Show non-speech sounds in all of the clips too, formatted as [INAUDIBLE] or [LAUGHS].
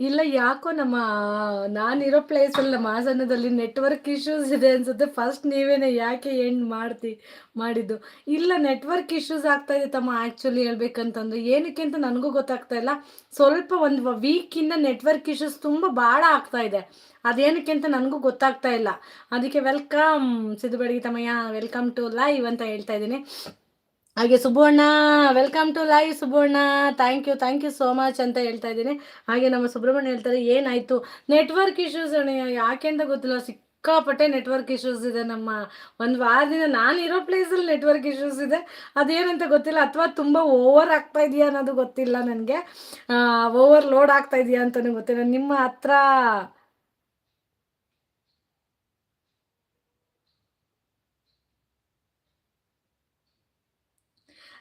ಇಲ್ಲ, ಯಾಕೋ ನಮ್ಮ, ನಾನಿರೋ ಪ್ಲೇಸಲ್ಲಿ ನಮ್ಮ ಹಾಸನದಲ್ಲಿ ನೆಟ್ವರ್ಕ್ ಇಶ್ಯೂಸ್ ಇದೆ ಅನ್ಸುತ್ತೆ. ಫಸ್ಟ್ ನೀವೇನೆ ಯಾಕೆ ಎಂಡ್ ಮಾಡ್ತಿ, ಮಾಡಿದ್ದು? ಇಲ್ಲ ನೆಟ್ವರ್ಕ್ ಇಶ್ಯೂಸ್ ಆಗ್ತಾ ಇದೆ ತಮ್ಮ ಆ್ಯಕ್ಚುಲಿ ಹೇಳ್ಬೇಕಂತಂದ್ರೆ. ಏನಕ್ಕೆ ಅಂತ ನನಗೂ ಗೊತ್ತಾಗ್ತಾ ಇಲ್ಲ. ಸ್ವಲ್ಪ ಒಂದು ವೀಕಿಂದ ನೆಟ್ವರ್ಕ್ ಇಶ್ಯೂಸ್ ತುಂಬ ಭಾಳ ಆಗ್ತಾ ಇದೆ. ಅದೇನಕ್ಕೆ ಅಂತ ನನಗೂ ಗೊತ್ತಾಗ್ತಾ ಇಲ್ಲ. ಅದಕ್ಕೆ ವೆಲ್ಕಮ್ ಸಿದ್ದು ಬೆಳಗ್ಗೆ ತಮ್ಮಯ್ಯ ವೆಲ್ಕಮ್ ಟು ಲೈವ್ ಅಂತ ಹೇಳ್ತಾ ಇದ್ದೀನಿ. ಹಾಗೆ Subbanna welcome to live Subbanna thank you thank you so much ಅಂತ ಹೇಳ್ತಾ ಇದ್ದೀನಿ. ಹಾಗೆ ನಮ್ಮ ಸುಬ್ರಹ್ಮಣ್ಯ ಹೇಳ್ತಾರೆ, ಏನಾಯಿತು? ನೆಟ್ವರ್ಕ್ ಇಶ್ಯೂಸ್ ಯಾಕೆ ಅಂತ ಗೊತ್ತಿಲ್ಲ. ಸಿಕ್ಕಾಪಟ್ಟೆ ನೆಟ್ವರ್ಕ್ ಇಶ್ಯೂಸ್ ಇದೆ ನಮ್ಮ, ಒಂದು ವಾರದಿಂದ ನಾನು ಇರೋ ಪ್ಲೇಸಲ್ಲಿ ನೆಟ್ವರ್ಕ್ ಇಶ್ಯೂಸ್ ಇದೆ. ಅದೇನಂತ ಗೊತ್ತಿಲ್ಲ, ಅಥವಾ ತುಂಬ ಓವರ್ ಆಗ್ತಾ ಇದೆಯಾ ಅನ್ನೋದು ಗೊತ್ತಿಲ್ಲ ನನಗೆ. ಓವರ್ ಲೋಡ್ ಆಗ್ತಾ ಇದೆಯಾ ಅಂತಲೂ ಗೊತ್ತಿಲ್ಲ. ನಿಮ್ಮ ಹತ್ರ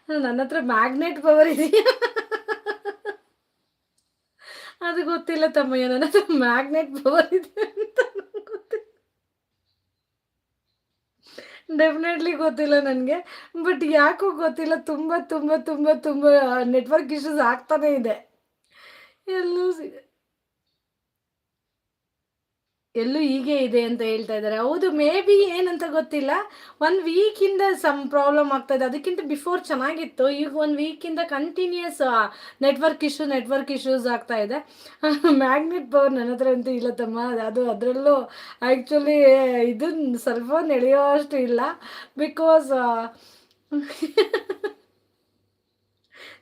ನನ್ನ ಹತ್ರ ಮ್ಯಾಗ್ನೆಟ್ ಪವರ್ ಇದೆಯಾ? ಅದು ಗೊತ್ತಿಲ್ಲ ತಮ್ಮಯ್ಯ, ನನ್ನ ಹತ್ರ ಮ್ಯಾಗ್ನೆಟ್ ಪವರ್ ಇದೆ ಅಂತ ಗೊತ್ತಿಲ್ಲ. ಡೆಫಿನೆಟ್ಲಿ ಗೊತ್ತಿಲ್ಲ ನನಗೆ. ಬಟ್ ಯಾಕೋ ಗೊತ್ತಿಲ್ಲ, ತುಂಬ ತುಂಬ ತುಂಬ ತುಂಬ ನೆಟ್ವರ್ಕ್ ಇಶ್ಯೂಸ್ ಆಗ್ತಾನೇ ಇದೆ. ಎಲ್ಲೂ ಸಿ- ಎಲ್ಲೂ ಹೀಗೆ ಇದೆ ಅಂತ ಹೇಳ್ತಾ ಇದ್ದಾರೆ. ಹೌದು, ಮೇ ಬಿ ಏನಂತ ಗೊತ್ತಿಲ್ಲ. ಒಂದು ವೀಕಿಂದ ಸಮ್ ಪ್ರಾಬ್ಲಮ್ ಆಗ್ತಾ ಇದೆ. ಅದಕ್ಕಿಂತ ಬಿಫೋರ್ ಚೆನ್ನಾಗಿತ್ತು. ಈಗ ಒಂದು ವೀಕಿಂದ continuous network issue network issues ಆಗ್ತಾ ಇದೆ. ಮ್ಯಾಗ್ನೆಟ್ ಪವರ್ ನನ್ನ ಹತ್ರ ಅಂತೂ ಇಲ್ಲ ತಮ್ಮ. ಅದು ಅದರಲ್ಲೂ ಆ್ಯಕ್ಚುಲಿ ಇದು ಸ್ವಲ್ಪ ನಡೆಯೋ ಅಷ್ಟು ಇಲ್ಲ. ಬಿಕಾಸ್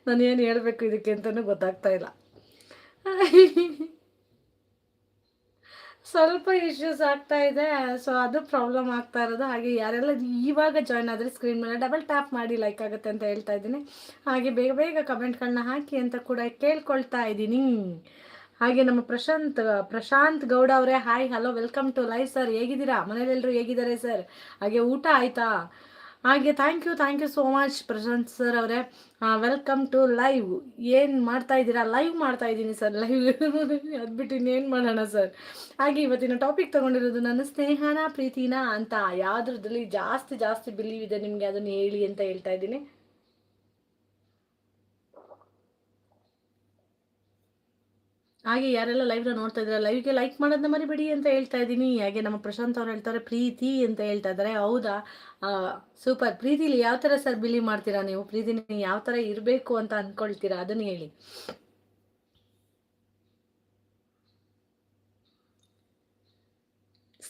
ನಾನೇನು ಹೇಳಬೇಕು ಇದಕ್ಕೆ ಅಂತಲೂ ಗೊತ್ತಾಗ್ತಾ ಇಲ್ಲ. [LAUGHS] ಸ್ವಲ್ಪ ಇಶ್ಯೂಸ್ ಆಗ್ತಾ ಇದೆ ಸೊ ಅದು ಪ್ರಾಬ್ಲಮ್ ಆಗ್ತಾ ಇರೋದು. ಹಾಗೆ ಯಾರೆಲ್ಲ ಇವಾಗ ಜಾಯ್ನ್ ಆದರೆ ಸ್ಕ್ರೀನ್ ಮೇಲೆ ಡಬಲ್ ಟ್ಯಾಪ್ ಮಾಡಿ ಲೈಕ್ ಆಗುತ್ತೆ ಅಂತ ಹೇಳ್ತಾ ಇದ್ದೀನಿ. ಹಾಗೆ ಬೇಗ ಬೇಗ ಕಮೆಂಟ್ಗಳನ್ನ ಹಾಕಿ ಅಂತ ಕೂಡ ಕೇಳ್ಕೊಳ್ತಾ ಇದ್ದೀನಿ. ಹಾಗೆ ನಮ್ಮ ಪ್ರಶಾಂತ್ ಪ್ರಶಾಂತ್ ಗೌಡ ಅವರೇ hi hello welcome to live sir ಹೇಗಿದ್ದೀರಾ? ಮನೇಲೆಲ್ಲರೂ ಹೇಗಿದ್ದಾರೆ ಸರ್ ಹಾಗೆ ಊಟ ಆಯಿತಾ? ಹಾಗೆ thank you thank you so much Prashanth sir ಅವರೇ. ವೆಲ್ಕಮ್ ಟು ಲೈವ್ ಏನು ಮಾಡ್ತಾ ಇದ್ದೀರಾ? ಲೈವ್ ಮಾಡ್ತಾ ಇದ್ದೀನಿ ಸರ್ ಲೈವ್ [LAUGHS] ಅದ್ಬಿಟ್ಟು ಇನ್ನೇನು ಮಾಡೋಣ ಸರ್ ಹಾಗೆ ಇವತ್ತಿನ ಟಾಪಿಕ್ ತಗೊಂಡಿರೋದು ನನ್ನ ಸ್ನೇಹನ, ಪ್ರೀತಿನ ಅಂತ. ಯಾವುದ್ರದಲ್ಲಿ ಜಾಸ್ತಿ ಜಾಸ್ತಿ ಬಿಲೀವ್ ಇದೆ ನಿಮಗೆ, ಅದನ್ನು ಹೇಳಿ ಅಂತ ಹೇಳ್ತಾ ಇದ್ದೀನಿ. ಹಾಗೆ ಯಾರೆಲ್ಲ ಲೈವ್ನ ನೋಡ್ತಾ ಇದ್ದಾರೆ ಲೈವ್ಗೆ ಲೈಕ್ ಮಾಡೋದನ್ನ ಮರಿಬೇಡಿ ಅಂತ ಹೇಳ್ತಾ ಇದ್ದೀನಿ. ಹಾಗೆ ನಮ್ಮ ಪ್ರಶಾಂತ್ ಅವ್ರು ಹೇಳ್ತಾರೆ, ಪ್ರೀತಿ ಅಂತ ಹೇಳ್ತಾ ಇದ್ದಾರೆ. ಹೌದಾ? ಸೂಪರ್ ಪ್ರೀತಿಲಿ ಯಾವ ಥರ ಸರ್ ಬಿಲಿ ಮಾಡ್ತೀರಾ ನೀವು? ಪ್ರೀತಿನ ಯಾವ ಥರ ಇರಬೇಕು ಅಂತ ಅಂದ್ಕೊಳ್ತೀರಾ ಅದನ್ನು ಹೇಳಿ.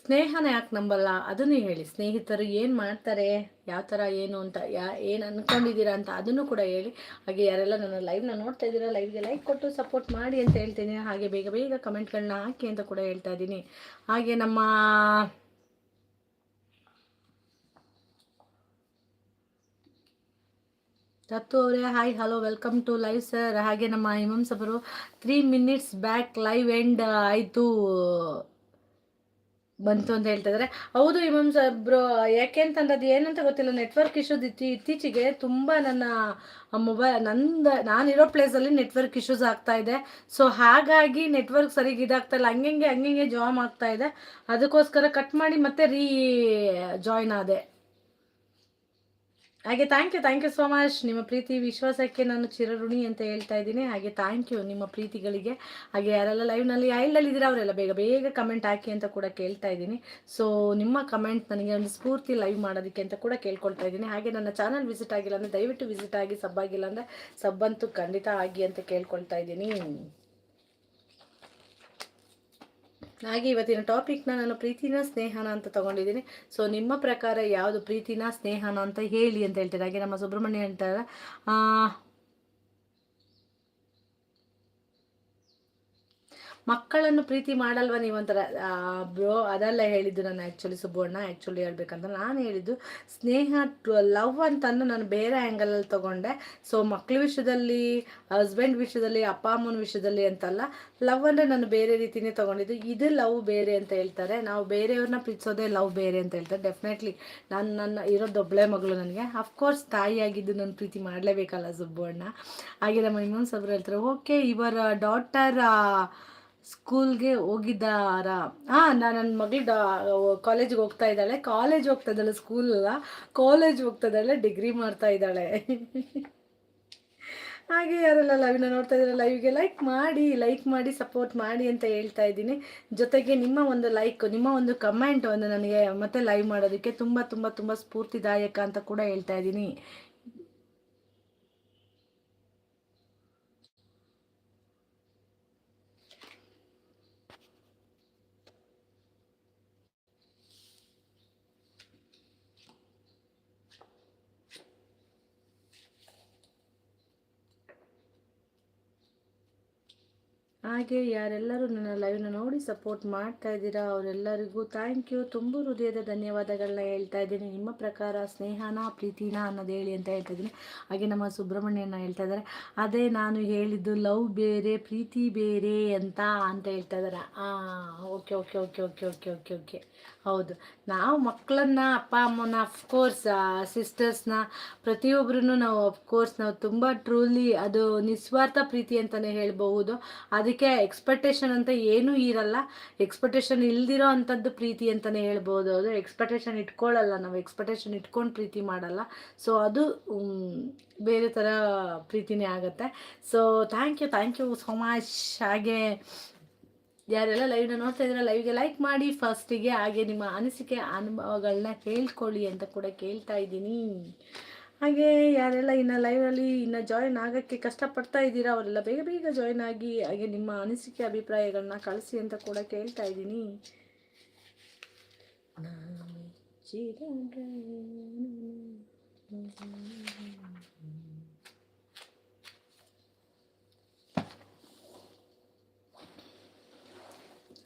ಸ್ನೇಹನ ಯಾಕೆ ನಂಬಲ್ಲ? ಅದನ್ನು ಹೇಳಿ. ಸ್ನೇಹಿತರು ಏನು ಮಾಡ್ತಾರೆ? ಯಾವ ಥರ ಏನು ಅಂತ ಯಾ, ಏನು ಅಂದ್ಕೊಂಡಿದ್ದೀರಾ ಅಂತ ಅದನ್ನು ಕೂಡ ಹೇಳಿ. ಹಾಗೆ ಯಾರೆಲ್ಲ ನನ್ನ ಲೈವ್ನ ನೋಡ್ತಾ ಇದ್ದೀರಾ ಲೈವ್ಗೆ ಲೈಕ್ ಕೊಟ್ಟು ಸಪೋರ್ಟ್ ಮಾಡಿ ಅಂತ ಹೇಳ್ತೀನಿ. ಹಾಗೆ ಬೇಗ ಬೇಗ ಕಮೆಂಟ್ಗಳನ್ನ ಹಾಕಿ ಅಂತ ಕೂಡ ಹೇಳ್ತಾ ಇದ್ದೀನಿ. ಹಾಗೆ ನಮ್ಮ ದತ್ತು ಅವರೇ hi hello welcome to live sir ಹಾಗೆ ನಮ್ಮ ಹಿಮಂಸಬರು ಸಬರು three minutes back live end ಆಯಿತು. ಬಂತು ಅಂತ ಹೇಳ್ತಿದ್ದಾರೆ ಹೌದು ಇಮಾಮ್ ಸಾಹೇಬ್ರು, ಯಾಕೆ ಅಂತಂದ್ರೆ ಅದು ಏನಂತ ಗೊತ್ತಿಲ್ಲ. ನೆಟ್ವರ್ಕ್ ಇಶ್ಯೂಸ್ ಇತ್ತಿ, ಇತ್ತೀಚೆಗೆ ತುಂಬ ನನ್ನ ಮೊಬೈಲ್ ನಂದು, ನಾನಿರೋ ಪ್ಲೇಸಲ್ಲಿ ನೆಟ್ವರ್ಕ್ ಇಶ್ಯೂಸ್ ಆಗ್ತಾ ಇದೆ. ಸೊ ಹಾಗಾಗಿ ನೆಟ್ವರ್ಕ್ ಸರಿಗೆ ಇದಾಗ್ತಾ ಇಲ್ಲ. ಹಂಗೆ ಹಂಗೆ ಜಾಮ್ ಆಗ್ತಾ ಇದೆ. ಅದಕ್ಕೋಸ್ಕರ ಕಟ್ ಮಾಡಿ ಮತ್ತೆ ರೀ ಜಾಯ್ನ್ ಆದೆ. ಹಾಗೆ thank you thank you so much ನಿಮ್ಮ ಪ್ರೀತಿ, ವಿಶ್ವಾಸಕ್ಕೆ ನಾನು ಚಿರಋಣಿ ಅಂತ ಹೇಳ್ತಾ ಇದ್ದೀನಿ. ಹಾಗೆ ಥ್ಯಾಂಕ್ ಯು ನಿಮ್ಮ ಪ್ರೀತಿಗಳಿಗೆ. ಹಾಗೆ ಯಾರೆಲ್ಲ ಲೈವ್ನಲ್ಲಿ ಐಲಲ್ಲಿದ್ದೀರಾ ಅವರೆಲ್ಲ ಬೇಗ ಬೇಗ ಕಮೆಂಟ್ ಹಾಕಿ ಅಂತ ಕೂಡ ಕೇಳ್ತಾ ಇದ್ದೀನಿ. ಸೊ ನಿಮ್ಮ ಕಮೆಂಟ್ ನನಗೆ ಒಂದು ಸ್ಫೂರ್ತಿ ಲೈವ್ ಮಾಡೋದಕ್ಕೆ ಅಂತ ಕೂಡ ಕೇಳ್ಕೊಳ್ತಾ ಇದ್ದೀನಿ. ಹಾಗೆ ನನ್ನ ಚಾನಲ್ ವಿಸಿಟ್ ಆಗಿಲ್ಲ ಅಂದರೆ ದಯವಿಟ್ಟು ವಿಸಿಟ್ ಆಗಿ, ಸಬ್ ಆಗಿಲ್ಲ ಅಂದರೆ ಸಬ್ಬಂತೂ ಖಂಡಿತ ಆಗಿ ಅಂತ ಕೇಳ್ಕೊಳ್ತಾ ಇದ್ದೀನಿ. ಹಾಗೆ ಇವತ್ತಿನ ಟಾಪಿಕ್ನ ನಾನು ಪ್ರೀತಿನ ಸ್ನೇಹನ ಅಂತ ತಗೊಂಡಿದ್ದೀನಿ. ಸೊ ನಿಮ್ಮ ಪ್ರಕಾರ ಯಾವುದು ಪ್ರೀತಿನ ಸ್ನೇಹನ ಅಂತ ಹೇಳಿ ಅಂತ ಹೇಳ್ತಾರೆ? ಹಾಗೆ ನಮ್ಮ ಸುಬ್ರಹ್ಮಣ್ಯ ಹೇಳ್ತಾರೆ ಮಕ್ಕಳನ್ನು ಪ್ರೀತಿ ಮಾಡಲ್ವ ನೀವಂತರ ಬ್ರೋ, ಅದೆಲ್ಲ ಹೇಳಿದ್ದು ನಾನು ಆ್ಯಕ್ಚುಲಿ ಸುಬ್ಬಣ್ಣ ಆ್ಯಕ್ಚುಲಿ ಹೇಳ್ಬೇಕಂದ್ರೆ ನಾನು ಹೇಳಿದ್ದು ಸ್ನೇಹ ಲವ್ ಅಂತಂದು ನಾನು ಬೇರೆ ಆ್ಯಂಗಲಲ್ಲಿ ತೊಗೊಂಡೆ. ಸೊ ಮಕ್ಕಳ ವಿಷಯದಲ್ಲಿ ಹಸ್ಬೆಂಡ್ ವಿಷಯದಲ್ಲಿ, ಅಪ್ಪ, ಅಮ್ಮನ ವಿಷಯದಲ್ಲಿ ಅಂತಲ್ಲ ಲವ್ ಅಂದರೆ ನಾನು ಬೇರೆ ರೀತಿನೇ ತೊಗೊಂಡಿದ್ದು. ಇದು ಲವ್ ಬೇರೆ ಅಂತ ಹೇಳ್ತಾರೆ. ನಾವು ಬೇರೆಯವ್ರನ್ನ ಪ್ರೀತಿಸೋದೇ ಲವ್ ಬೇರೆ ಅಂತ ಹೇಳ್ತಾರೆ. ಡೆಫಿನೆಟ್ಲಿ ನಾನು, ನನ್ನ ಇರೋದು ಒಬ್ಬಳೇ ಮಗಳು ನನಗೆ. ಅಫ್ಕೋರ್ಸ್ ತಾಯಿಯಾಗಿದ್ದು ನಾನು ಪ್ರೀತಿ ಮಾಡಲೇಬೇಕಲ್ಲ ಸುಬ್ಬಣ್ಣ. ಹಾಗೆ ನಮ್ಮ ಇನ್ನೊಂದು ಸಬ್ರು ಹೇಳ್ತಾರೆ ಓಕೆ ಇವರ ಡಾಟರ್ ಸ್ಕೂಲ್ಗೆ ಹೋಗಿದ್ದಾರ? ಹಾಂ ನಾನು ನನ್ನ ಮಗಳು ಡಾ ಕಾಲೇಜಿಗೆ ಹೋಗ್ತಾ ಇದ್ದಾಳೆ. ಕಾಲೇಜ್ ಹೋಗ್ತಾ ಇದ್ದಾಳೆ ಸ್ಕೂಲ್ ಕಾಲೇಜ್ ಹೋಗ್ತಾ ಇದ್ದಾಳೆ ಡಿಗ್ರಿ ಮಾಡ್ತಾ ಇದ್ದಾಳೆ. ಹಾಗೆ ಯಾರೆಲ್ಲ ಲೈವ್ನ ನೋಡ್ತಾ ಇದ್ದಾರೆ ಲೈವ್ಗೆ ಲೈಕ್ ಮಾಡಿ ಲೈಕ್ ಮಾಡಿ ಸಪೋರ್ಟ್ ಮಾಡಿ ಅಂತ ಹೇಳ್ತಾ ಇದ್ದೀನಿ. ಜೊತೆಗೆ ನಿಮ್ಮ ಒಂದು ಲೈಕ್ ನಿಮ್ಮ ಒಂದು ಕಮೆಂಟ್ ಒಂದು ನನಗೆ ಮತ್ತೆ ಲೈವ್ ಮಾಡೋದಕ್ಕೆ ತುಂಬ ತುಂಬ ತುಂಬ ಸ್ಫೂರ್ತಿದಾಯಕ ಅಂತ ಕೂಡ ಹೇಳ್ತಾ ಇದ್ದೀನಿ. ಹಾಗೆ ಯಾರೆಲ್ಲರೂ ನನ್ನ ಲೈವ್ನ ನೋಡಿ ಸಪೋರ್ಟ್ ಮಾಡ್ತಾ ಇದ್ದೀರಾ, ಅವರೆಲ್ಲರಿಗೂ ಥ್ಯಾಂಕ್ ಯು ತುಂಬ ಹೃದಯದ ಧನ್ಯವಾದಗಳನ್ನ ಹೇಳ್ತಾ ಇದ್ದೀನಿ. ನಿಮ್ಮ ಪ್ರಕಾರ ಸ್ನೇಹನ, ಪ್ರೀತಿನ ಅನ್ನೋದು ಹೇಳಿ ಅಂತ ಹೇಳ್ತಾ ಇದ್ದೀನಿ. ಹಾಗೆ ನಮ್ಮ ಸುಬ್ರಹ್ಮಣ್ಯನ ಹೇಳ್ತಾ ಇದ್ದಾರೆ. ಅದೇ ನಾನು ಹೇಳಿದ್ದು ಲವ್ ಬೇರೆ, ಪ್ರೀತಿ ಬೇರೆ ಅಂತ ಅಂತ ಹೇಳ್ತಾ ಇದ್ದಾರೆ. ಹಾಂ okay okay okay okay okay okay okay ಹೌದು. ನಾವು ಮಕ್ಕಳನ್ನ, ಅಪ್ಪ ಅಮ್ಮನ ಅಫ್ಕೋರ್ಸ್ ಸಿಸ್ಟರ್ಸ್ನ ಪ್ರತಿಯೊಬ್ಬರೂ ನಾವು ಅಫ್ಕೋರ್ಸ್ ನಾವು ತುಂಬ ಟ್ರೂಲಿ ಅದು ನಿಸ್ವಾರ್ಥ ಪ್ರೀತಿ ಅಂತಲೇ ಹೇಳ್ಬಹುದು. ಅದಕ್ಕೆ ಎಕ್ಸ್ಪೆಕ್ಟೇಷನ್ ಅಂತ ಏನೂ ಇರಲ್ಲ. ಎಕ್ಸ್ಪೆಕ್ಟೇಷನ್ ಇಲ್ದಿರೋ ಅಂಥದ್ದು ಪ್ರೀತಿ ಅಂತಲೇ ಹೇಳ್ಬೋದು. ಅದು ಎಕ್ಸ್ಪೆಕ್ಟೇಷನ್ ಇಟ್ಕೊಳ್ಳಲ್ಲ ನಾವು. ಎಕ್ಸ್ಪೆಕ್ಟೇಷನ್ ಇಟ್ಕೊಂಡು ಪ್ರೀತಿ ಮಾಡಲ್ಲ. ಸೊ ಅದು ಬೇರೆ ಥರ ಪ್ರೀತಿನೇ ಆಗುತ್ತೆ. So thank you thank you so much ಹಾಗೆ, ಯಾರೆಲ್ಲ ಲೈವ್ನ ನೋಡ್ತಾ ಇದ್ರೆ ಲೈವ್ಗೆ ಲೈಕ್ ಮಾಡಿ. ಫಸ್ಟಿಗೆ ಹಾಗೆ ನಿಮ್ಮ ಅನಿಸಿಕೆ ಅನುಭವಗಳನ್ನ ಹೇಳ್ಕೊಳ್ಳಿ ಅಂತ ಕೂಡ ಕೇಳ್ತಾ ಇದ್ದೀನಿ. ಹಾಗೆ ಯಾರೆಲ್ಲ ಇನ್ನು ಲೈವ್ನಲ್ಲಿ ಇನ್ನು ಜಾಯಿನ್ ಆಗೋಕ್ಕೆ ಕಷ್ಟಪಡ್ತಾ ಇದ್ದೀರಾ, ಅವರೆಲ್ಲ ಬೇಗ ಬೇಗ ಜಾಯಿನ್ ಆಗಿ, ಹಾಗೆ ನಿಮ್ಮ ಅನಿಸಿಕೆ ಅಭಿಪ್ರಾಯಗಳನ್ನ ಕಳಿಸಿ ಅಂತ ಕೂಡ ಕೇಳ್ತಾ ಇದ್ದೀನಿ.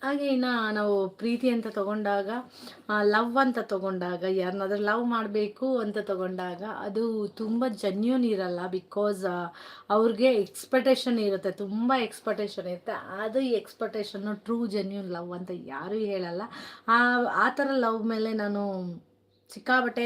ಹಾಗೆ ಇನ್ನು ನಾವು ಪ್ರೀತಿ ಅಂತ ತಗೊಂಡಾಗ ಲವ್ ಅಂತ ತಗೊಂಡಾಗ ಯಾರನ್ನಾದ್ರೂ ಲವ್ ಮಾಡಬೇಕು ಅಂತ ತಗೊಂಡಾಗ ಅದು ತುಂಬ ಜನ್ಯೂನ್ ಇರಲ್ಲ ಬಿಕಾಸ್ ಅವ್ರಿಗೆ ಎಕ್ಸ್ಪೆಕ್ಟೇಷನ್ ಇರುತ್ತೆ, ತುಂಬ ಎಕ್ಸ್ಪೆಕ್ಟೇಷನ್ ಇರುತ್ತೆ. ಅದು ಈ ಎಕ್ಸ್ಪೆಕ್ಟೇಷನ್ನು ಟ್ರೂ ಜೆನ್ಯೂನ್ ಲವ್ ಅಂತ ಯಾರೂ ಹೇಳಲ್ಲ. ಆ ಥರ ಲವ್ ಮೇಲೆ ನಾನು ಸಿಕ್ಕಾಬಟ್ಟೆ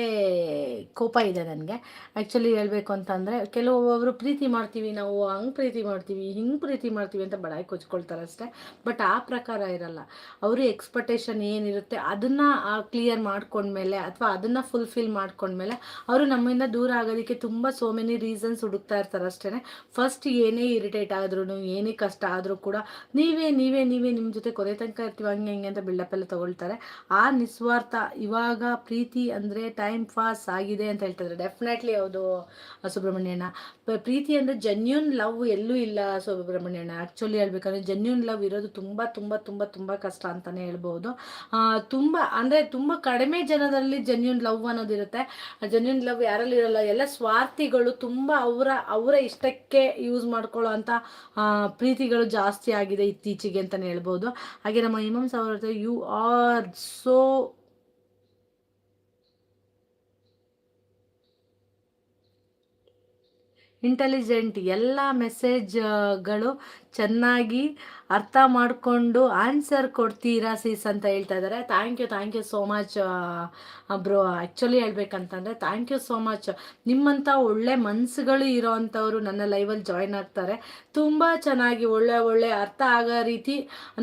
ಕೋಪ ಇದೆ ನನಗೆ. ಆ್ಯಕ್ಚುಲಿ ಹೇಳಬೇಕು ಅಂತಂದರೆ ಕೆಲವೊಬ್ಬರು ಪ್ರೀತಿ ಮಾಡ್ತೀವಿ ನಾವು, ಹಂಗೆ ಪ್ರೀತಿ ಮಾಡ್ತೀವಿ, ಹಿಂಗೆ ಪ್ರೀತಿ ಮಾಡ್ತೀವಿ ಅಂತ ಬಡಾಯಿ ಕೊಚ್ಕೊಳ್ತಾರೆ ಅಷ್ಟೇ. ಬಟ್ ಆ ಪ್ರಕಾರ ಇರಲ್ಲ. ಅವರು ಎಕ್ಸ್ಪೆಕ್ಟೇಷನ್ ಏನಿರುತ್ತೆ ಅದನ್ನು ಕ್ಲಿಯರ್ ಮಾಡ್ಕೊಂಡ್ಮೇಲೆ ಅಥವಾ ಅದನ್ನು ಫುಲ್ಫಿಲ್ ಮಾಡ್ಕೊಂಡ್ಮೇಲೆ ಅವರು ನಮ್ಮಿಂದ ದೂರ ಆಗೋದಕ್ಕೆ ತುಂಬ ಸೋ ಮೆನಿ ರೀಸನ್ಸ್ ಹುಡುಕ್ತಾ ಇರ್ತಾರೆ ಅಷ್ಟೇ ಫಸ್ಟ್ ಏನೇ ಇರಿಟೇಟ್ ಆದ್ರೂ ಏನೇ ಕಷ್ಟ ಆದರೂ ಕೂಡ ನೀವೇ ನೀವೇ ನೀವೇ ನಿಮ್ಮ ಜೊತೆ ಕೊನೆ ತನಕ ಇರ್ತೀವಿ, ಹಂಗೆ, ಹಿಂಗೆ ಅಂತ ಬಿಲ್ಡಪ್ ಎಲ್ಲ ತೊಗೊಳ್ತಾರೆ. ಆ ನಿಸ್ವಾರ್ಥ ಇವಾಗ ಪ್ರೀತಿ ಅಂದರೆ ಟೈಮ್ ಪಾಸ್ ಆಗಿದೆ ಅಂತ ಹೇಳ್ತಾರೆ ಡೆಫಿನೆಟ್ಲಿ ಹೌದು, ಸುಬ್ರಹ್ಮಣ್ಯಣ್ಣ. ಪ್ರೀತಿ ಅಂದರೆ ಜೆನ್ಯೂನ್ ಲವ್ ಎಲ್ಲೂ ಇಲ್ಲ ಸುಬ್ರಹ್ಮಣ್ಯಣ್ಣ. ಆ್ಯಕ್ಚುಲಿ ಹೇಳ್ಬೇಕಂದ್ರೆ ಜೆನ್ಯೂನ್ ಲವ್ ಇರೋದು ತುಂಬ ತುಂಬ ತುಂಬ ತುಂಬ ಕಷ್ಟ ಅಂತಲೇ ಹೇಳ್ಬೋದು ತುಂಬ, ಅಂದರೆ ತುಂಬ ಕಡಿಮೆ ಜನದಲ್ಲಿ ಜೆನ್ಯೂನ್ ಲವ್ ಅನ್ನೋದಿರುತ್ತೆ ಜೆನ್ಯೂನ್ ಲವ್ ಯಾರಲ್ಲಿ ಇರಲ್ಲ, ಎಲ್ಲ ಸ್ವಾರ್ಥಿಗಳು ತುಂಬ ಅವರ ಅವರ ಇಷ್ಟಕ್ಕೆ ಯೂಸ್ ಮಾಡ್ಕೊಳ್ಳೋ ಅಂತ ಪ್ರೀತಿಗಳು ಜಾಸ್ತಿ ಆಗಿದೆ ಇತ್ತೀಚೆಗೆ ಅಂತಲೇ ಹೇಳ್ಬೋದು ಹಾಗೆ ನಮ್ಮ ಹಿಮಾಂಸ ಅವರ ಯು ಆರ್ ಸೋ ಇಂಟೆಲಿಜೆಂಟ್ ಎಲ್ಲ ಮೆಸೇಜ್ಗಳು ಚೆನ್ನಾಗಿ ಅರ್ಥ ಮಾಡಿಕೊಂಡು ಆನ್ಸರ್ ಕೊಡ್ತೀರಾ ಸೀಸ್ ಅಂತ ಹೇಳ್ತಾ ಇದ್ದಾರೆ. Thank you thank you so much bro actually ಹೇಳ್ಬೇಕಂತಂದರೆ thank you so much ನಿಮ್ಮಂಥ ಒಳ್ಳೆ ಮನಸ್ಸುಗಳು ಇರೋ ಅಂಥವ್ರು ನನ್ನ ಲೈವಲ್ಲಿ ಜಾಯ್ನ್ ಆಗ್ತಾರೆ. ತುಂಬ ಚೆನ್ನಾಗಿ ಒಳ್ಳೆ ಒಳ್ಳೆ ಅರ್ಥ ಆಗೋ ರೀತಿ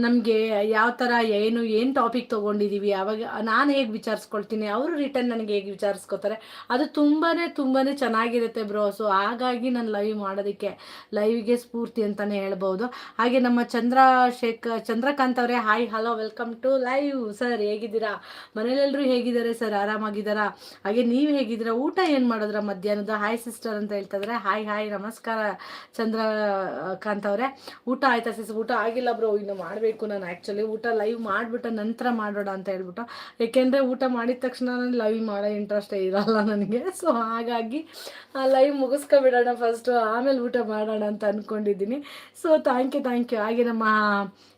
ನಮಗೆ ಯಾವ ಥರ ಏನು ಏನು ಟಾಪಿಕ್ ತೊಗೊಂಡಿದ್ದೀವಿ ಅವಾಗ ನಾನು ಹೇಗೆ ವಿಚಾರಿಸ್ಕೊಳ್ತೀನಿ, ಅವರು ರಿಟರ್ನ್ ನನಗೆ ಹೇಗೆ ವಿಚಾರಿಸ್ಕೋತಾರೆ, ಅದು ತುಂಬಾ ತುಂಬಾ ಚೆನ್ನಾಗಿರುತ್ತೆ ಬ್ರೋ ಸೊ ಹಾಗಾಗಿ ನಾನು ಲೈವ್ ಮಾಡೋದಕ್ಕೆ ಲೈವ್ಗೆ ಸ್ಫೂರ್ತಿ ಅಂತಲೇ ಹೇಳ್ಬೋದು. ಹಾಗೆ ನಮ್ಮ ಚಂದ್ರಶೇಖರ್ ಚಂದ್ರಕಾಂತ್ ಅವರೇ, hi, hello, welcome to live. Sir, ಹೇಗಿದ್ದೀರಾ? ಮನೇಲೆಲ್ಲರೂ ಹೇಗಿದ್ದಾರೆ ಸರ್? ಆರಾಮಾಗಿದ್ದಾರಾ? ಹಾಗೆ ನೀವು ಹೇಗಿದ್ದೀರಾ? ಊಟ ಏನು ಮಾಡಿದ್ರ ಮಧ್ಯಾಹ್ನದ? ಹಾಯ್ ಸಿಸ್ಟರ್ ಅಂತ ಹೇಳ್ತಾ ಹಾಯ್ ಹಾಯ್ ನಮಸ್ಕಾರ ಚಂದ್ರಕಾಂತ್ ಅವರೇ. ಊಟ ಆಯ್ತಾ ಸಿಸ್ ಊಟ ಆಗಿಲ್ಲ ಬ್ರೋ ಇನ್ನು ಮಾಡಬೇಕು ನಾನು ಆ್ಯಕ್ಚುಲಿ ಊಟ ಲೈವ್ ಮಾಡಿಬಿಟ್ಟು ನಂತರ ಮಾಡೋಣ ಅಂತ ಹೇಳ್ಬಿಟ್ಟು. ಏಕೆಂದರೆ ಊಟ ಮಾಡಿದ ತಕ್ಷಣ ನಾನು ಲೈವ್ ಮಾಡೋ ಇಂಟ್ರೆಸ್ಟೇ ಇರಲ್ಲ ನನಗೆ. ಸೊ ಹಾಗಾಗಿ ಲೈವ್ ಮುಗಿಸ್ಕೊಬಿಡೋಣ ಫಸ್ಟು ಆಮೇಲೆ ಊಟ ಮಾಡೋಣ ಅಂತ ಅಂದ್ಕೊಂಡಿದ್ದೀನಿ so thank you thank you ಹಾಗೆ ನಮ್ಮ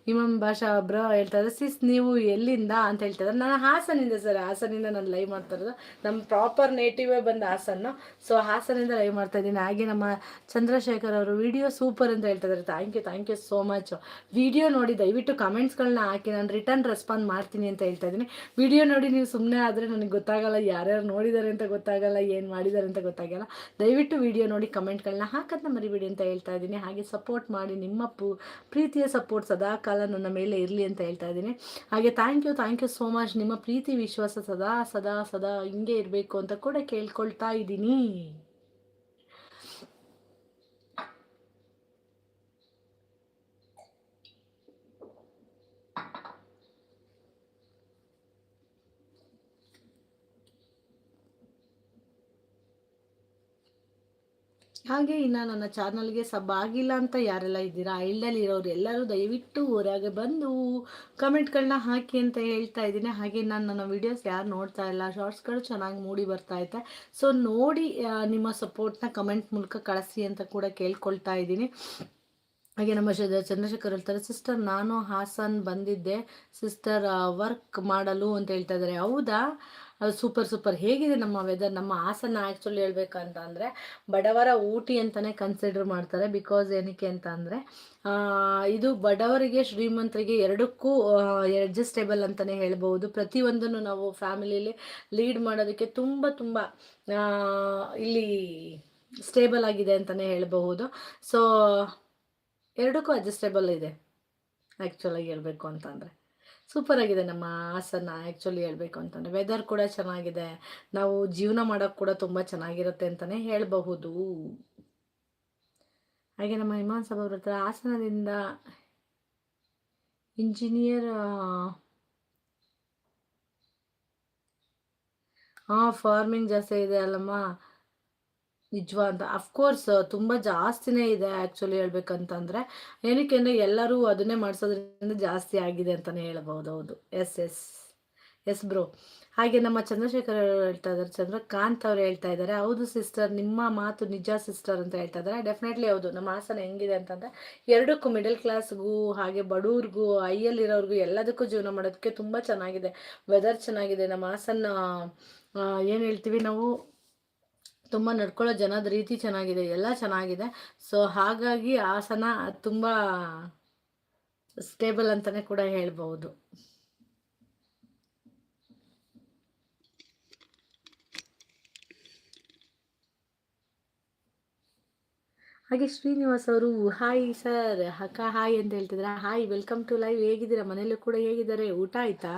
ಇಮಾಮ್ ಭಾಷಾ ಒಬ್ಬರು ಹೇಳ್ತಾರೆ ಸಿಸ್ ನೀವು ಎಲ್ಲಿಂದ ಅಂತ ಹೇಳ್ತಾರೆ ನಾನು ಹಾಸನಿಂದ ಸರ್ ಹಾಸನಿಂದ ನಾನು ಲೈವ್ ಮಾಡ್ತಾ ಇರೋದು. ನಮ್ಮ ಪ್ರಾಪರ್ ನೇಟಿವೇ ಬಂದು ಹಾಸನ್ನು ಸೊ ಹಾಸನಿಂದ ಲೈವ್ ಮಾಡ್ತಾ ಇದ್ದೀನಿ. ಹಾಗೆ ನಮ್ಮ ಚಂದ್ರಶೇಖರ್ ಅವರು ವಿಡಿಯೋ ಸೂಪರ್ ಅಂತ ಹೇಳ್ತಾ ಇದ್ದಾರೆ thank you thank you so much video ನೋಡಿ ದಯವಿಟ್ಟು ಕಮೆಂಟ್ಸ್ಗಳನ್ನ ಹಾಕಿ, ನಾನು ರಿಟರ್ನ್ ರೆಸ್ಪಾಂಡ್ ಮಾಡ್ತೀನಿ ಅಂತ ಹೇಳ್ತಾ ಇದ್ದೀನಿ. ವಿಡಿಯೋ ನೋಡಿ ನೀವು ಸುಮ್ಮನೆ ಆದರೆ ನನಗೆ ಗೊತ್ತಾಗಲ್ಲ, ಯಾರ್ಯಾರು ನೋಡಿದ್ದಾರೆ ಅಂತ ಗೊತ್ತಾಗಲ್ಲ, ಏನು ಮಾಡಿದ್ದಾರೆ ಅಂತ ಗೊತ್ತಾಗಲ್ಲ. ದಯವಿಟ್ಟು ವಿಡಿಯೋ ನೋಡಿ ಕಮೆಂಟ್ಗಳನ್ನ ಹಾಕೋದನ್ನ ಮರಿಬಿಡಿ ಅಂತ ಹೇಳ್ತಾ ಇದ್ದೀನಿ. ಹಾಗೆ ಸಪೋರ್ಟ್ ಮಾಡಿ ನಿಮ್ಮ ಪ್ರೀತಿಯ ಸಪೋರ್ಟ್ ಸದಾ ಕಾಲ ನನ್ನ ಮೇಲೆ ಇರಲಿ ಅಂತ ಹೇಳ್ತಾ ಇದ್ದೀನಿ. ಹಾಗೆ thank you thank you so much ನಿಮ್ಮ ಪ್ರೀತಿ, ವಿಶ್ವಾಸ ಸದಾ ಸದಾ ಸದಾ ಹಿಂಗೆ ಇರಬೇಕು ಅಂತ ಕೂಡ ಕೇಳ್ಕೊಳ್ತಾ ಇದ್ದೀನಿ. ಹಾಗೆ ಇನ್ನು ನನ್ನ ಚಾನಲ್ಗೆ ಸಬ್ ಆಗಿಲ್ಲ ಅಂತ ಯಾರೆಲ್ಲ ಇದ್ದೀರಾ? ಐಲ್ಡಲ್ಲಿ ಇರೋರು ಎಲ್ಲರೂ ದಯವಿಟ್ಟು ಹೊರಗೆ ಬಂದು ಕಮೆಂಟ್ಗಳನ್ನ ಹಾಕಿ ಅಂತ ಹೇಳ್ತಾ ಇದ್ದೀನಿ. ಹಾಗೆ ನಾನು ನನ್ನ ವೀಡಿಯೋಸ್ ಯಾರು ನೋಡ್ತಾ ಇಲ್ಲ, ಶಾರ್ಟ್ಸ್ಗಳು ಚೆನ್ನಾಗಿ ಮೂಡಿ ಬರ್ತಾ ಇದೆ. ಸೊ ನೋಡಿ ನಿಮ್ಮ ಸಪೋರ್ಟ್ನ ಕಮೆಂಟ್ ಮೂಲಕ ಕಳಿಸಿ ಅಂತ ಕೂಡ ಕೇಳ್ಕೊಳ್ತಾ ಇದ್ದೀನಿ. ಹಾಗೆ ನಮ್ಮ ಚಂದ್ರಶೇಖರ್ ಹೇಳ್ತಾರೆ ಸಿಸ್ಟರ್ ನಾನು ಹಾಸನ್ ಬಂದಿದ್ದೆ. ಸಿಸ್ಟರ್ ವರ್ಕ್ ಮಾಡಲು ಅಂತ ಹೇಳ್ತಾ ಇದ್ದಾರೆ. ಹೌದಾ? Super super. ಹೇಗಿದೆ ನಮ್ಮ ವೆದರ್ ನಮ್ಮ ಹಾಸನ ಆ್ಯಕ್ಚುಲಿ ಹೇಳ್ಬೇಕಂತ ಅಂದರೆ ಬಡವರ ಊಟಿ ಅಂತಲೇ ಕನ್ಸಿಡರ್ ಮಾಡ್ತಾರೆ. ಬಿಕಾಸ್ ಏನಕ್ಕೆ ಅಂತ ಅಂದರೆ ಇದು ಬಡವರಿಗೆ, ಶ್ರೀಮಂತರಿಗೆ ಎರಡಕ್ಕೂ ಅಡ್ಜಸ್ಟೇಬಲ್ ಅಂತಲೇ ಹೇಳ್ಬೋದು ಪ್ರತಿಯೊಂದನ್ನು ನಾವು ಫ್ಯಾಮಿಲಿಯಲ್ಲಿ ಲೀಡ್ ಮಾಡೋದಕ್ಕೆ ತುಂಬ ತುಂಬ ಇಲ್ಲಿ ಸ್ಟೇಬಲ್ ಆಗಿದೆ ಅಂತಲೇ ಹೇಳಬಹುದು. ಸೊ ಎರಡಕ್ಕೂ ಅಡ್ಜಸ್ಟೇಬಲ್ ಇದೆ ಆ್ಯಕ್ಚುಲಾಗಿ ಹೇಳಬೇಕು ಅಂತಂದರೆ ಸೂಪರ್ ಆಗಿದೆ ನಮ್ಮ ಹಾಸನ ಆ್ಯಕ್ಚುಲಿ ಹೇಳಬೇಕು ಅಂತಂದರೆ. ವೆದರ್ ಕೂಡ ಚೆನ್ನಾಗಿದೆ. ನಾವು ಜೀವನ ಮಾಡೋಕ್ಕೆ ಕೂಡ ತುಂಬ ಚೆನ್ನಾಗಿರುತ್ತೆ ಅಂತಲೇ ಹೇಳಬಹುದು. ಹಾಗೆ ನಮ್ಮ ಹಿಮಾನ್ ಸಭಾ ಹತ್ರ ಹಾಸನದಿಂದ ಇಂಜಿನಿಯರ್ ಹಾಂ ಫಾರ್ಮಿಂಗ್ ಜಾಸ್ತಿ ಇದೆ ಅಲ್ಲಮ್ಮ. ನಿಜವಾ ಅಂತ. ಅಫ್ಕೋರ್ಸ್ ತುಂಬ ಜಾಸ್ತಿನೇ ಇದೆ ಆ್ಯಕ್ಚುಲಿ ಹೇಳ್ಬೇಕಂತಂದರೆ. ಏನಕ್ಕೆ ಅಂದರೆ ಎಲ್ಲರೂ ಅದನ್ನೇ ಮಾಡಿಸೋದ್ರಿಂದ ಜಾಸ್ತಿ ಆಗಿದೆ ಅಂತಲೇ ಹೇಳ್ಬೋದು ಹೌದು. ಎಸ್ ಎಸ್ ಎಸ್ ಬ್ರೋ ಹಾಗೆ ನಮ್ಮ ಚಂದ್ರಶೇಖರ್ ಅವರು ಹೇಳ್ತಾ ಇದ್ದಾರೆ. ಚಂದ್ರಕಾಂತ್ ಅವರು ಹೇಳ್ತಾ ಇದ್ದಾರೆ. ಹೌದು ಸಿಸ್ಟರ್ ನಿಮ್ಮ ಮಾತು ನಿಜ ಸಿಸ್ಟರ್ ಅಂತ ಹೇಳ್ತಾ ಇದ್ದಾರೆ. ಡೆಫಿನೆಟ್ಲಿ ಹೌದು. ನಮ್ಮ ಆಸನ ಹೆಂಗಿದೆ ಅಂತಂದರೆ ಎರಡಕ್ಕೂ ಮಿಡಲ್ ಕ್ಲಾಸ್ಗೂ ಹಾಗೆ ಬಡವ್ರಿಗೂ ಐಯಲ್ಲಿರೋರ್ಗೂ ಎಲ್ಲದಕ್ಕೂ ಜೀವನ ಮಾಡೋದಕ್ಕೆ ತುಂಬ ಚೆನ್ನಾಗಿದೆ. ವೆದರ್ ಚೆನ್ನಾಗಿದೆ. ನಮ್ಮ ಆಸನ ಏನು ಹೇಳ್ತೀವಿ ನಾವು? ತುಂಬ ನಡ್ಕೊಳ್ಳೋ ಜನದ ರೀತಿ ಚೆನ್ನಾಗಿದೆ, ಎಲ್ಲ ಚೆನ್ನಾಗಿದೆ. ಸೊ ಹಾಗಾಗಿ ಆಸನ ತುಂಬ ಸ್ಟೇಬಲ್ ಅಂತಲೇ ಕೂಡ ಹೇಳ್ಬೋದು ಹಾಗೆ ಶ್ರೀನಿವಾಸ್ ಅವರು ಹಾಯ್ ಸರ್ ಅಕ್ಕ ಹಾಯ್ ಅಂತ ಹೇಳ್ತಿದ್ರ. ಹಾಯ್ ವೆಲ್ಕಮ್ ಟು ಲೈವ್ ಹೇಗಿದ್ದೀರಾ? ಮನೆಯಲ್ಲೂ ಕೂಡ ಹೇಗಿದ್ದಾರೆ? ಊಟ ಆಯ್ತಾ?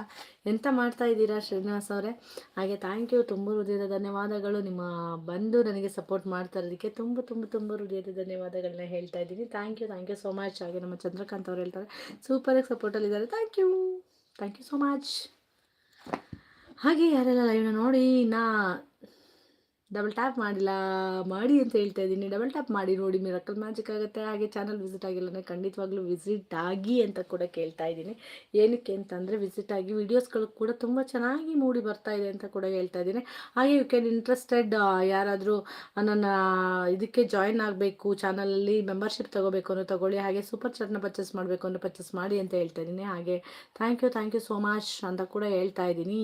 ಎಂತ ಮಾಡ್ತಾ ಇದ್ದೀರಾ ಶ್ರೀನಿವಾಸ್ ಅವರೇ? ಹಾಗೆ ಥ್ಯಾಂಕ್ ಯು ತುಂಬ ಹೃದಯದ ಧನ್ಯವಾದಗಳು. ನಿಮ್ಮ ಬಂದು ನನಗೆ ಸಪೋರ್ಟ್ ಮಾಡ್ತಾ ಇರೋದಕ್ಕೆ ತುಂಬ ತುಂಬ ತುಂಬ ಹೃದಯದ ಧನ್ಯವಾದಗಳನ್ನ ಹೇಳ್ತಾ ಇದ್ದೀನಿ. Thank you thank you so much ಹಾಗೆ ನಮ್ಮ ಚಂದ್ರಕಾಂತ್ ಅವರು ಹೇಳ್ತಾರೆ. ಸೂಪರಾಗಿ ಸಪೋರ್ಟಲ್ಲಿದ್ದಾರೆ thank you thank you so much ಹಾಗೆ ಯಾರೆಲ್ಲ ಲೈವ್ನ ನೋಡಿ, ನಾ ಡಬಲ್ ಟ್ಯಾಪ್ ಮಾಡಿಲ್ಲ, ಮಾಡಿ ಅಂತ ಹೇಳ್ತಾ ಇದ್ದೀನಿ. ಡಬಲ್ ಟ್ಯಾಪ್ ಮಾಡಿ ನೋಡಿ ಮಿರಕಲ್ ಮ್ಯಾಜಿಕ್ ಆಗುತ್ತೆ, ಹಾಗೆ ಚಾನಲ್ ವಿಸಿಟ್ ಆಗಿಲ್ಲ ಖಂಡಿತವಾಗ್ಲೂ ವಿಸಿಟ್ ಆಗಿ ಅಂತ ಕೂಡ ಕೇಳ್ತಾ ಇದ್ದೀನಿ. ಏನಕ್ಕೆ ಅಂತಂದರೆ ವಿಸಿಟ್ ಆಗಿ ವೀಡಿಯೋಸ್ಗಳು ಕೂಡ ತುಂಬ ಚೆನ್ನಾಗಿ ಮೂಡಿ ಬರ್ತಾ ಇದೆ ಅಂತ ಕೂಡ ಹೇಳ್ತಾ ಇದ್ದೀನಿ. ಹಾಗೆ ಯು ಕ್ಯಾನ್ ಇಂಟ್ರೆಸ್ಟೆಡ್ ಯಾರಾದರೂ ನನ್ನ, ಇದಕ್ಕೆ ಜಾಯಿನ್ ಆಗಬೇಕು ಚಾನಲಲ್ಲಿ ಮೆಂಬರ್ಶಿಪ್ ತೊಗೋಬೇಕು ಅನ್ನೋ ತೊಗೊಳ್ಳಿ, ಹಾಗೆ ಸೂಪರ್ ಚಾಟ್ನ ಪರ್ಚೇಸ್ ಮಾಡಬೇಕು ಅನ್ನೋ ಪರ್ಚೇಸ್ ಮಾಡಿ ಅಂತ ಹೇಳ್ತಾ ಇದ್ದೀನಿ. ಹಾಗೆ thank you thank you so much ಅಂತ ಕೂಡ ಹೇಳ್ತಾ ಇದ್ದೀನಿ.